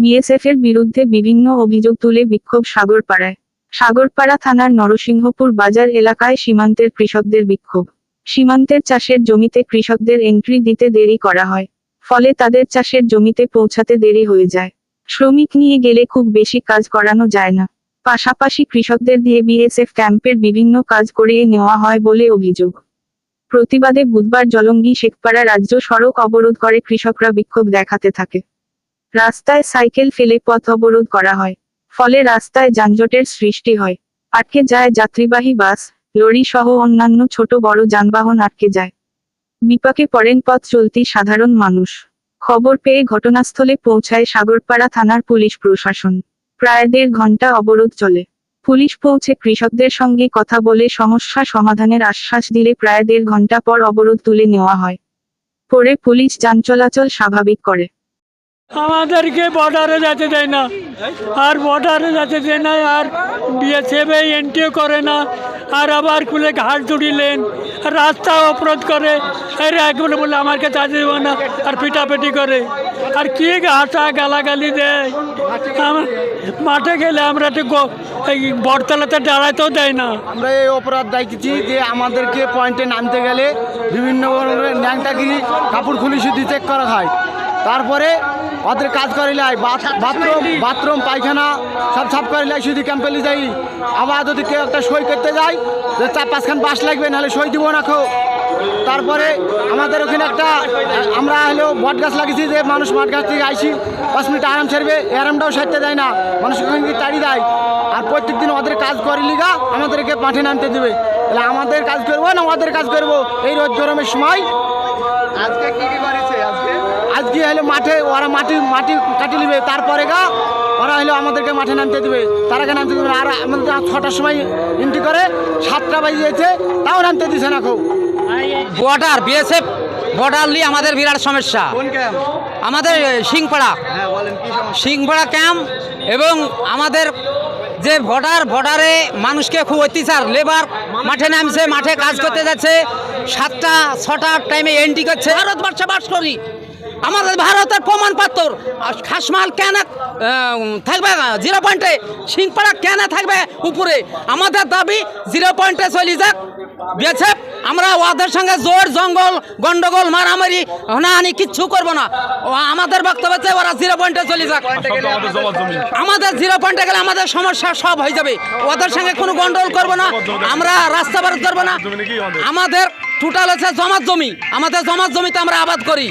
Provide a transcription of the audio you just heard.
BSF এর বিরুদ্ধে বিভিন্ন অভিযোগ তুলে বিক্ষোভ সাগরপাড়ায়। সাগরপাড়া থানার নরসিংহপুর বাজার এলাকায় সীমান্তের কৃষকদের বিক্ষোভ। সীমান্তের চাষের জমিতে কৃষকদের এন্ট্রি দিতে দেরি করা হয়, ফলে তাদের চাষের জমিতে পৌঁছাতে দেরি হয়ে যায়। শ্রমিক নিয়ে গেলে খুব বেশি কাজ করানো যায় না। পাশাপাশি কৃষকদের দিয়ে বিএসএফ ক্যাম্পের বিভিন্ন কাজ করিয়ে নেওয়া হয় বলে অভিযোগ। প্রতিবাদে বুধবার জলঙ্গি শেখপাড়া রাজ্য সড়ক অবরোধ করে কৃষকরা বিক্ষোভ দেখাতে থাকে। রাস্তায় সাইকেল ফেলে পথ অবরোধ করা হয়, ফলে রাস্তায় যানজটের সৃষ্টি হয়। আটকে যায় যাত্রীবাহী বাস, লরি সহ অন্যান্য ছোট বড় যানবাহন আটকে যায়। বিপাকে পড়েন পথ চলতি সাধারণ মানুষ। খবর পেয়ে ঘটনাস্থলে পৌঁছায় সাগরপাড়া থানার পুলিশ প্রশাসন। প্রায় দেড় ঘণ্টা অবরোধ চলে। পুলিশ পৌঁছে কৃষকদের সঙ্গে কথা বলে সমস্যা সমাধানের আশ্বাস দিলে প্রায় দেড় ঘণ্টা পর অবরোধ তুলে নেওয়া হয়। পরে পুলিশ যান চলাচল স্বাভাবিক করে। আমাদেরকে বর্ডারে যেতে দেয় না। আর বর্ডারে যেতে দেয় না, আর বিএসএফ এন্ট্রিও করে না, আর আবার খুলে ঘাট জুড়িলেন রাস্তা অবরোধ করে, এর একবারে বলে আমাকে চার্জ দেবো না, আর পিটাপিটি করে। আর কি হাঁটা গালাগালি দেয়। আমার মাঠে গেলে আমরা একটু এই বটতলাতে দাঁড়াতেও দেয় না। আমরা এই অপরাধ দেখেছি যে আমাদেরকে পয়েন্টে নামতে গেলে বিভিন্ন ধরনের ন্যাংটাগিরি, কাপড় খুলি শুধু চেক করা হয়। তারপরে ওদের কাজ করিলাই বাথরুম বাথরুম, পায়খানা, সব সাফ করিলাই শুধু ক্যাম্পেলি যাই। আবার যদি কেউ একটা সই করতে যায়, যে চার পাঁচখান বাস লাগবে, নাহলে সই দিব না খো তারপরে আমাদের ওখানে একটা, আমরা হলো বট গাছ লাগিয়েছি, যে মানুষ মাঠ গাছ থেকে আইসি, পাঁচ মিনিট আরাম ছাড়বে আরামটাও সারতে দেয় না। মানুষ ওখানে তাড়ি দেয়। আর প্রত্যেক দিন ওদের কাজ করে লিগা, আমাদেরকে মাঠে নামতে দেবে। তাহলে আমাদের কাজ করব না ওদের কাজ করব? এই রোদ গরমের সময়। আজকে কি কি করেছে আজকে আজকে হলো মাঠে ওরা মাটি মাটি কাটি নেবে। তারপরে গা ওরা হলো আমাদেরকে মাঠে নামতে দেবে। তার আগে নামতে দেবে আর আমাদের ছটার সময় এন্ট্রি করে সাতটা বাজে যেতে তাও নামতে দিছে না খুব বর্ডার বিএসএফ বর্ডার নিয়ে আমাদের বিরাট সমস্যা। আমাদের সিংপাড়া। হ্যাঁ বলেন কি সমস্যা? সিংপাড়া ক্যাম্প এবং আমাদের যে বর্ডার বর্ডারে মানুষকে খুব অত্যাচার লেবার মাঠে নামছে মাঠে কাজ করতে যাচ্ছে। সাতটা ছটার টাইমে এন্ট্রি করছে। ভারতবর্ষে বাস করি। আমাদের ভারতের প্রমাণপত্র আর খাসমাল কেন থাকবে জিরো পয়েন্টে সিংপাড়া কেন থাকবে উপরে? আমাদের দাবি জিরো পয়েন্টে চলে যাক। বিএসএফ আমরা ওদের সঙ্গে জোর জঙ্গল গন্ডগোল মারামারি হানাহানি কিচ্ছু করব না। আমাদের বক্তব্য হচ্ছে ওরা জিরো পয়েন্টে চলে যাক। আমাদের জিরো পয়েন্টে গেলে আমাদের সমস্যা সব হয়ে যাবে। ওদের সঙ্গে কোনো গন্ডগোল করব না। আমরা রাস্তা বারোধ করব না। আমাদের টোটাল হচ্ছে জমাত জমি। আমাদের জমাত জমিতে আমরা আবাদ করি।